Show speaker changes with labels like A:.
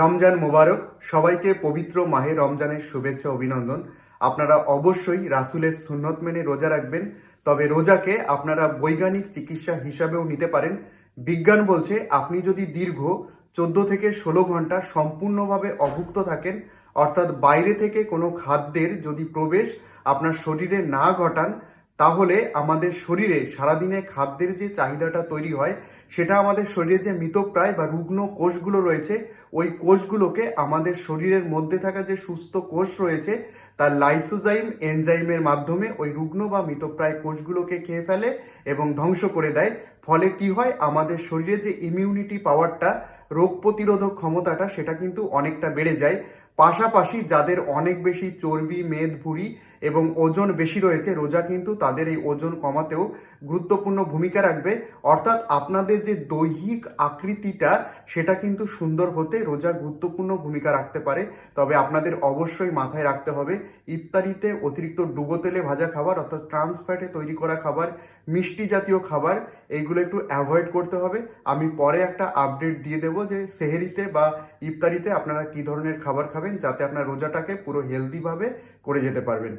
A: রমজান মোবারক। সবাইকে পবিত্র মাহে রমজানের শুভেচ্ছা, অভিনন্দন। আপনারা অবশ্যই রাসুলের সুন্নত মেনে রোজা রাখবেন। তবে রোজাকে আপনারা বৈজ্ঞানিক চিকিৎসা হিসাবেও নিতে পারেন। বিজ্ঞান বলছে, আপনি যদি দীর্ঘ চোদ্দ থেকে ষোলো ঘণ্টা সম্পূর্ণভাবে অভুক্ত থাকেন, অর্থাৎ বাইরে থেকে কোনো খাদ্যের যদি প্রবেশ আপনার শরীরে না ঘটান, তাহলে আমাদের শরীরে সারাদিনে খাদ্যের যে চাহিদাটা তৈরি হয় সেটা আমাদের শরীরে যে মৃতপ্রায় বা রুগ্ন কোষগুলো রয়েছে, ওই কোষগুলোকে আমাদের শরীরের মধ্যে থাকা যে সুস্থ কোষ রয়েছে, তার লাইসোজাইম এনজাইমের মাধ্যমে ওই রুগ্ন বা মৃতপ্রায় কোষগুলোকে খেয়ে ফেলে এবং ধ্বংস করে দেয়। ফলে কি হয়? আমাদের শরীরে যে ইমিউনিটি পাওয়ারটা রোগ প্রতিরোধক ক্ষমতাটা, সেটা কিন্তু অনেকটা বেড়ে যায়। পাশাপাশি যাদের অনেক বেশি চর্বি, মেদ, ভুঁড়ি এবং ওজন বেশি রয়েছে, রোজা কিন্তু তাদের এই ওজন কমাতেও গুরুত্বপূর্ণ ভূমিকা রাখবে। অর্থাৎ আপনাদের যে দৈহিক আকৃতিটা, সেটা কিন্তু সুন্দর হতে রোজা গুরুত্বপূর্ণ ভূমিকা রাখতে পারে। তবে আপনাদের অবশ্যই মাথায় রাখতে হবে, ইফতারিতে অতিরিক্ত ডুবো তেলে ভাজা খাবার অর্থাৎ ট্রান্স ফ্যাটে তৈরি করা খাবার, মিষ্টি জাতীয় খাবার এইগুলো একটু অ্যাভয়েড করতে হবে। আমি পরে একটা আপডেট দিয়ে দেবো যে সেহেরিতে বা ইফতারিতে আপনারা কী ধরনের খাবার খাবেন। যাতে আপনার রোজাটাকে পুরো হেলদিভাবে করে যেতে পারবেন।